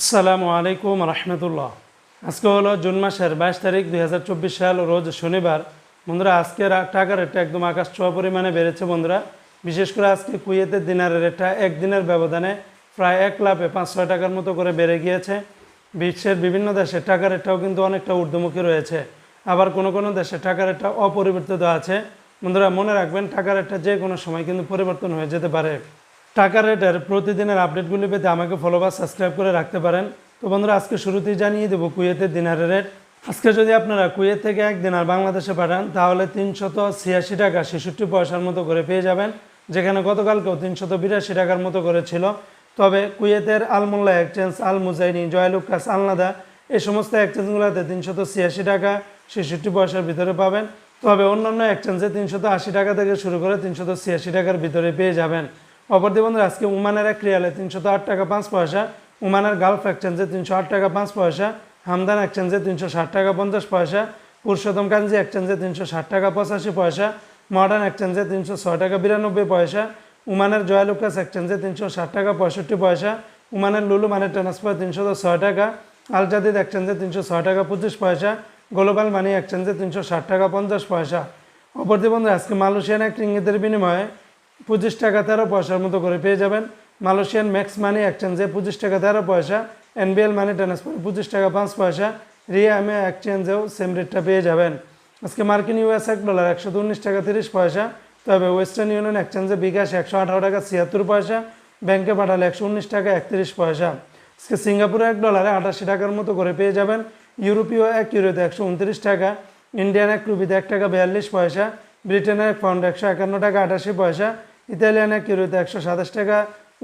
আসসালামু আলাইকুম রহমতুল্লাহ। আজকে হলো জুন মাসের বাইশ তারিখ দুই হাজার চব্বিশ সাল, রোজ শনিবার। বন্ধুরা, আজকে টাকার রেটটা একদম আকাশ ছোঁয়া পরিমাণে বেড়েছে বন্ধুরা। বিশেষ করে আজকে কুয়েতের দিনারের রেটটা একদিনের ব্যবধানে প্রায় এক লাভে পাঁচ ছয় টাকার মতো করে বেড়ে গিয়েছে। বিশ্বের বিভিন্ন দেশে টাকার রেটটাও কিন্তু অনেকটা ঊর্ধ্বমুখী রয়েছে। আবার কোনো কোনো দেশে টাকার রেটটা অপরিবর্তিত আছে। বন্ধুরা, মনে রাখবেন, টাকার রেটটা যে কোনো সময় কিন্তু পরিবর্তন হয়ে যেতে পারে। টাকার রেটের প্রতিদিনের আপডেটগুলি পেতে আমাকে ফলো বা সাবস্ক্রাইব করে রাখতে পারেন। তো বন্ধুরা, আজকে শুরুতেই জানিয়ে দেবো কুয়েতের দিনারের রেট আজকে যদি আপনারা কুয়েত থেকে এক দিনার বাংলাদেশে পাঠান, তাহলে তিনশত ছিয়াশি টাকা ছেষট্টি পয়সার মতো করে পেয়ে যাবেন, যেখানে গতকালকেও তিনশত বিরাশি টাকার মতো করে ছিল। তবে কুয়েতের আলমোল্লা এক্সচেঞ্জ আল মুজাইনি জয়লুকাস, আলনাদা, এই সমস্ত এক্সচেঞ্জগুলোতে তিনশত ছিয়াশি টাকা ছেষট্টি পয়সার ভিতরে পাবেন। তবে অন্যান্য এক্সচেঞ্জে তিনশত আশি টাকা থেকে শুরু করে তিনশত ছিয়াশি টাকার ভিতরে পেয়ে যাবেন। অপরদি বন্ধুরা, আজকে উমানের এক রিয়ালে তিনশত আট টাকা পাঁচ পয়সা, উমানের গালফ এক্সচেঞ্জে তিনশো আট টাকা পাঁচ পয়সা, হামদান এক্সচেঞ্জে তিনশো ষাট টাকা পঞ্চাশ পয়সা, পুরুষোত্তম কাঞ্জি এক্সচেঞ্জে তিনশো ষাট টাকা পঁচাশি পয়সা, মডার্ন এক্সচেঞ্জে তিনশো ছয় টাকা বিরানব্বই পয়সা, উমানের জয়ালুকাস এক্সচেঞ্জে তিনশো ষাট টাকা পঁয়ষট্টি পয়সা, উমানের লুলু মানের ট্রান্সফার তিনশো ছয় টাকা আল জাদিদ এক্সচেঞ্জে তিনশো ছয় টাকা পঁচিশ পয়সা, গ্লোবাল মানি এক্সচেঞ্জে তিনশো ষাট টাকা পঞ্চাশ পয়সা। অপরদি বন্ধু আজকে মালয়েশিয়ান এক রিঙ্গিতের বিনিময়ে পঁচিশ টাকা তেরো পয়সার মতো করে পেয়ে যাবেন। মালয়েশিয়ান ম্যাক্স মানি এক্সচেঞ্জে পঁচিশ টাকা তেরো পয়সা, এনবিএল মানি ট্রান্সফার পঁচিশ টাকা পাঁচ পয়সা রিয়ামে এক্সচেঞ্জেও সেম রেটটা পেয়ে যাবেন। আজকে মার্কিন ইউএস এক ডলার একশো উনিশ টাকা তিরিশ পয়সা, তবে ওয়েস্টার্ন ইউনিয়ন এক্সচেঞ্জে বিকাশ একশো আঠারো টাকা ছিয়াত্তর পয়সা, ব্যাংকে পাঠালে একশো উনিশ টাকা একত্রিশ পয়সা। আজকে সিঙ্গাপুরে এক ডলারে আটাশি টাকার মতো করে পেয়ে যাবেন, ইউরোপীয় এক ইউরোতে একশো উনত্রিশ টাকা, ইন্ডিয়ান এক রুপিতে এক টাকা বিয়াল্লিশ পয়সা ব্রিটেনের এক পাউন্ড একশো একান্ন টাকা, আটাশি পয়সা, ইতালিয়ান এক একশো সাতাশ টাকা,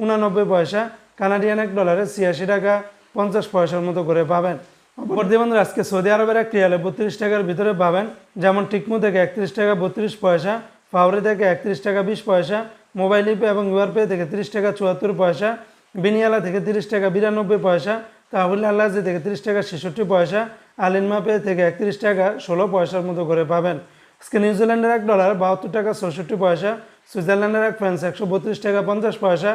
উনানব্বই পয়সা, কানাডিয়ান এক ডলারে ছিয়াশি টাকা, পঞ্চাশ পয়সার মতো করে পাবেন। অপরদি বন্ধুরা, আজকে সৌদি আরবের এক রিয়ালে বত্রিশ টাকার ভিতরে পাবেন। যেমন টিকমু থেকে একত্রিশ টাকা বত্রিশ পয়সা ফাউরি থেকে একত্রিশ টাকা বিশ পয়সা, মোবাইল ইপে এবং ইউআরপে থেকে তিরিশ টাকা চুয়াত্তর পয়সা, বিনিয়ালা থেকে তিরিশ টাকা বিরানব্বই পয়সা, তাহুল আল্লাজি থেকে তিরিশ টাকা ছেষট্টি পয়সা আলিনমা পে থেকে একত্রিশ টাকা ষোলো পয়সার মতো করে পাবেন। আজকে নিউজিল্যান্ডের এক ডলার বাহাত্তর টাকা চৌষট্টি পয়সা। সুইজারল্যান্ডের এক ফ্রান্স একশো বত্রিশ টাকা, পঞ্চাশ পয়সা।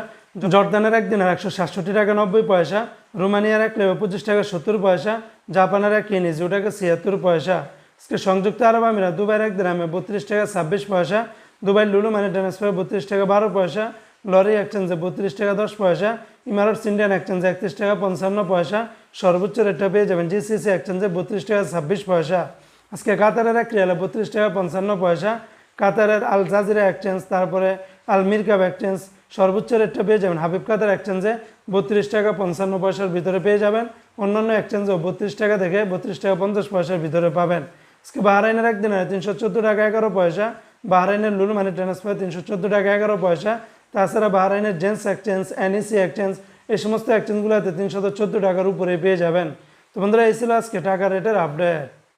জর্দানের এক দিনের একশো সাতষট্টি টাকা, নব্বই পয়সা। রোমানিয়ার এক লেবে পঁচিশ টাকা, সত্তর পয়সা। জাপানের এক ইন ইজু টাকা, ছিয়াত্তর পয়সা। আজকে সংযুক্ত আরব আমিরাত, দুবাইয়ের এক দিনামে বত্রিশ টাকা, ছাব্বিশ পয়সা। দুবাই লুলু মানি ট্রান্সফার বত্রিশ টাকা, বারো পয়সা। লরি এক্সচেঞ্জে বত্রিশ টাকা, দশ পয়সা। ইমারটস ইন্ডিয়ান এক্সচেঞ্জে একত্রিশ টাকা, পঞ্চান্ন পয়সা। সর্বোচ্চ রেটটা পেয়ে যাবেন জিসিসি এক্সচেঞ্জে বত্রিশ টাকা, ছাব্বিশ পয়সা। আজকে কাতারের এক রিয়ালে বত্রিশ টাকা পঞ্চান্ন পয়সা, কাতারের আল জাজিরা এক্সচেঞ্জ, তারপরে আল মিরকাব এক্সচেঞ্জ, সর্বোচ্চ রেটটা পেয়ে যাবেন হাবিব কাতার এক্সচেঞ্জে বত্রিশ টাকা পঞ্চান্ন পয়সার ভিতরে পেয়ে যাবেন। অন্যান্য এক্সচেঞ্জেও বত্রিশ টাকা থেকে বত্রিশ টাকা পঞ্চাশ পয়সার ভিতরে পাবেন। আজকে বাহরাইনের হয় তিনশো চোদ্দ টাকা এগারো পয়সা, বাহরাইনের লুলু মানি ট্রান্সফার তিনশো চোদ্দ টাকা এগারো পয়সা, তাছাড়া বাহরাইনের জেন্টস এক্সচেঞ্জ, এনইসি এক্সচেঞ্জ, এই সমস্ত এক্সচেঞ্জগুলোতে তিনশত চোদ্দ টাকার উপরে পেয়ে যাবেন। তো বন্ধুরা, এই ছিল আজকে টাকা রেটের আপডেট।